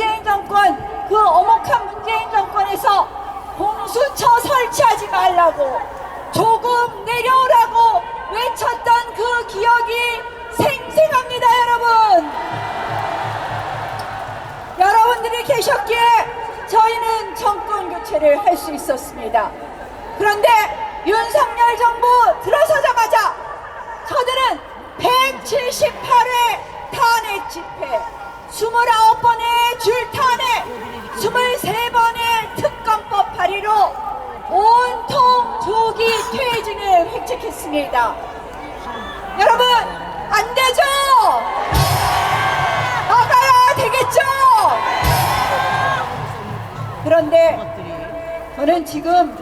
문재인 정권 그 어목한 문재인 정권에서 공수처 설치하지 말라고 조금 내려오라고 외쳤던 그 기억이 생생합니다 여러분. 여러분들이 계셨기에 저희는 정권 교체를 할 수 있었습니다. 그런데 윤석열 정부 들어서자마자 저들은 178회 탄핵 집회 29번의 줄탄핵 23번의 특검법 발의로 온통 조기 퇴진을 획책했습니다 여러분 안 되죠 막아야 되겠죠 그런데 저는 지금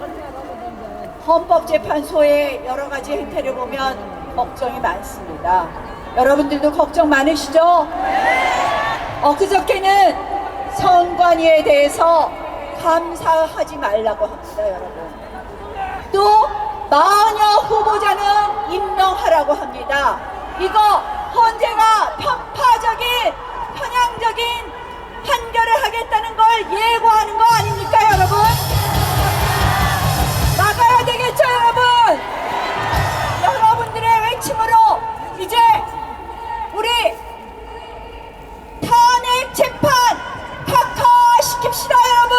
헌법재판소의 여러 가지 행태를 보면 걱정이 많습니다. 여러분들도 걱정 많으시죠? 엊그저께는 선관위에 대해서 감사하지 말라고 합니다, 여러분. 또 마녀 후보자는 임명하라고 합니다. 이거 헌재가 편파적인 편향적인 시킵시다, 여러분!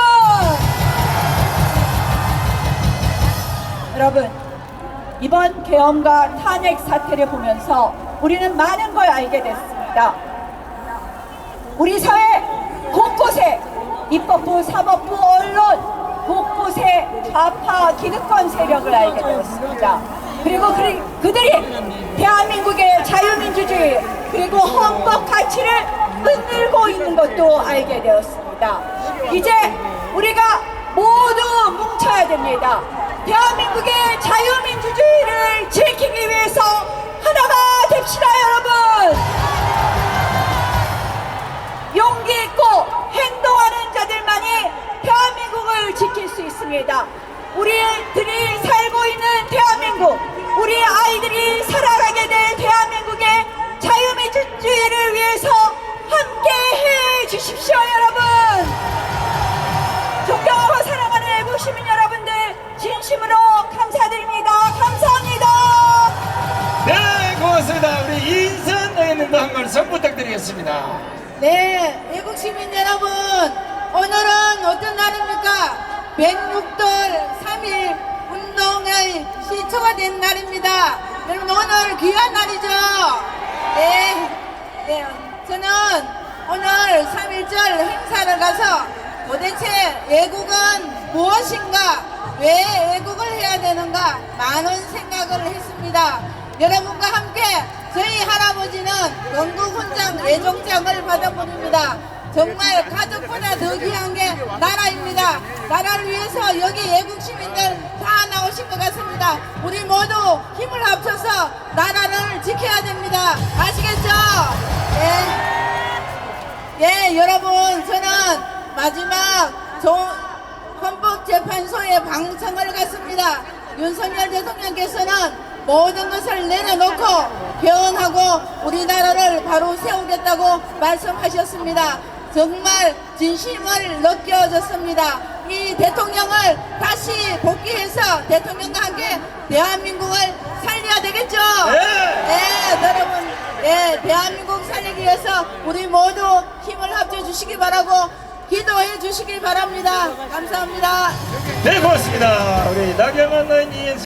여러분, 이번 계엄과 탄핵 사태를 보면서 우리는 많은 걸 알게 됐습니다. 우리 사회 곳곳에 입법부, 사법부, 언론 곳곳에 좌파 기득권 세력을 알게 되었습니다. 그리고 그리, 그들이 대한민국의 자유민주주의 그리고 헌법 가치를 흔들고 있는 것도 알게 되었습니다. 이제 우리가 모두 뭉쳐야 됩니다. 대한민국의 자유민주주의를 지키기 위해서 하나가 됩시다, 여러분! 용기 있고 행동하는 자들만이 대한민국을 지킬 수 있습니다. 우리들이 살고 있는 대한민국, 우리 아이들이 살아가게 될 대한민국의 자유민주주의를 위해서 부탁드리겠습니다. 네, 애국 시민 여러분, 오늘은 어떤 날입니까? 106돌 3일 운동의 시초가 된 날입니다. 여러분 오늘 귀한 날이죠? 네, 네, 저는 오늘 3.1절 행사를 가서 도대체 애국은 무엇인가? 왜 애국을 해야 되는가? 많은 생각을 했습니다. 여러분과 함께 저희 할아버지는 영국 훈장 예종장을 받아보입니다. 정말 가족보다 더 귀한 게 나라입니다. 나라를 위해서 여기 애국 시민들 다 나오신 것 같습니다. 우리 모두 힘을 합쳐서 나라를 지켜야 됩니다. 아시겠죠? 예. 예, 여러분, 저는 마지막 조, 헌법재판소에 방청을 갔습니다. 윤석열 대통령께서는 모든 것을 내려놓고 개헌하고 우리나라를 바로 세우겠다고 말씀하셨습니다. 정말 진심을 느껴졌습니다. 이 대통령을 다시 복귀해서 대통령과 함께 대한민국을 살려야 되겠죠? 네. 네, 여러분, 예, 대한민국 살리기 위해서 우리 모두 힘을 합쳐 주시기 바라고 기도해 주시기 바랍니다. 감사합니다. 네, 고맙습니다. 우리 나경원 의원